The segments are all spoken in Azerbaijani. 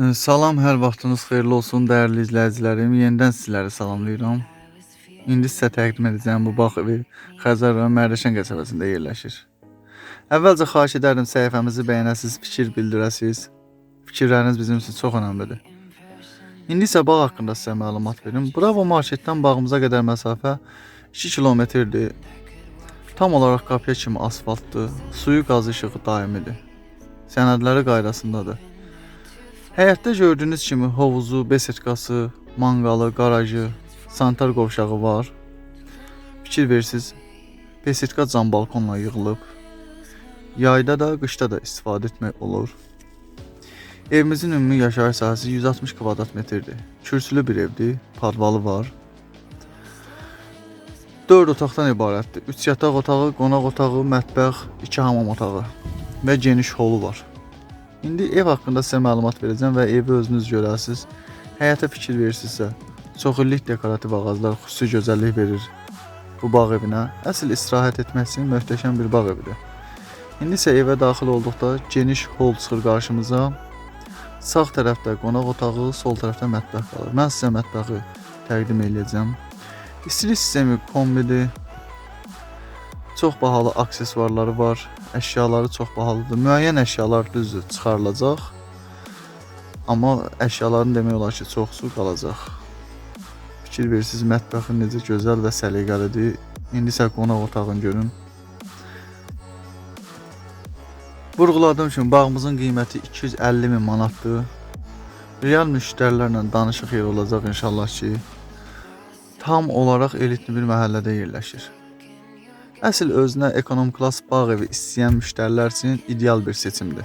Salam, hər vaxtınız xeyirli olsun, dəyərli izləyicilərim. Yenidən sizləri salamlayıram. İndi sizə təqdim edəcəyim bu bağ evi Xəzər rayon Mərdəkan qəsəbəsində yerləşir. Əvvəlcə xahiş edərdim səhifəmizi bəyənəsiz, fikir bildirəsiz. Fikirləriniz bizim üçün çox önəmlidir. İndi isə bağ haqqında sizə məlumat verim. Bravo marketdən bağımıza qədər məsafə 2 kilometrdir. Tam olaraq qapıya kimi asfaltdır. Suyu qazı işığı daimidir. Sənədləri qaydasındadır. Həyətdə gördüyünüz kimi hovuzu, besetkası, manqalı, qarajı, sanitar qovşağı var. Fikir versiz, besetka cam balkonla yığılıb. Yayda da, qışda da istifadə etmək olur. Evimizin ümumi yaşayış sahəsi 160 kvadrat metrdir. Kürsülü bir evdir, padvalı var. 4 otaqdan ibarətdir. 3 yataq otağı, qonaq otağı, mətbəx, 2 hamam otağı və geniş holu var. İndi ev haqqında sizə məlumat verəcəm və evi özünüz görəsiniz. Həyata fikir verirsinizsə, çox illik dekorativ ağaclar xüsusi gözəllik verir bu bağ evinə. Əsl istirahət etmək üçün möhtəşəm bir bağ evidir. İndi isə evə daxil olduqda geniş hol çıxır qarşımıza. Sağ tərəfdə qonaq otağı, sol tərəfdə mətbəx qalır. Mən sizə mətbəxi təqdim edəcəm. İstilik sistemi kombidir. Çox bahalı aksesuarları var. Əşyaları çox bahalıdır. Müəyyən əşyalar düzdür, çıxarılacaq. Amma əşyaların demək olar ki, çoxsu qalacaq. Fikir verirsiniz, mətbəxin necə gözəl və səliqəlidir. İndi isə qonaq otağını görün. Vurğuladığım kimi bağımızın qiyməti 250 min manatdır. Real müştərilərlə danışıq yer olacaq inşallah ki. Tam olaraq elitli bir məhəllədə yerləşir. Əsl özünə ekonom klass bağ evi istəyən müştərilər üçün ideal bir seçimdir.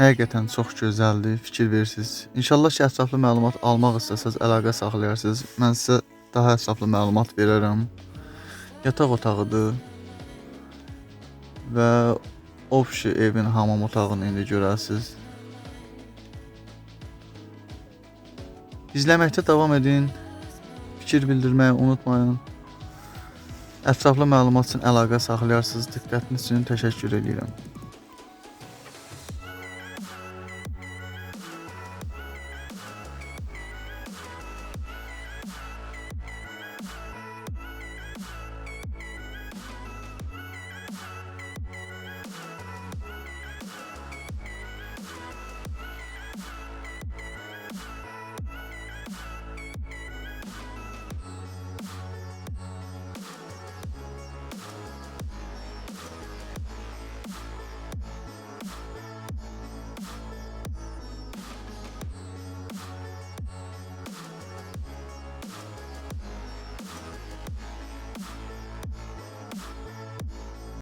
Həqiqətən çox gözəldir, fikir verirsiniz. İnşallah ki, ətraflı məlumat almaq istəsəz əlaqə saxlayarsınız. Mən sizə daha ətraflı məlumat verərəm. Yataq otağıdır və ofşi evin hamam otağını indi görərsiniz. İzləməkdə davam edin. Fikir bildirməyi unutmayın. Ətraflı məlumat üçün əlaqə saxlayarsınız. Diqqətiniz üçün təşəkkür edirəm.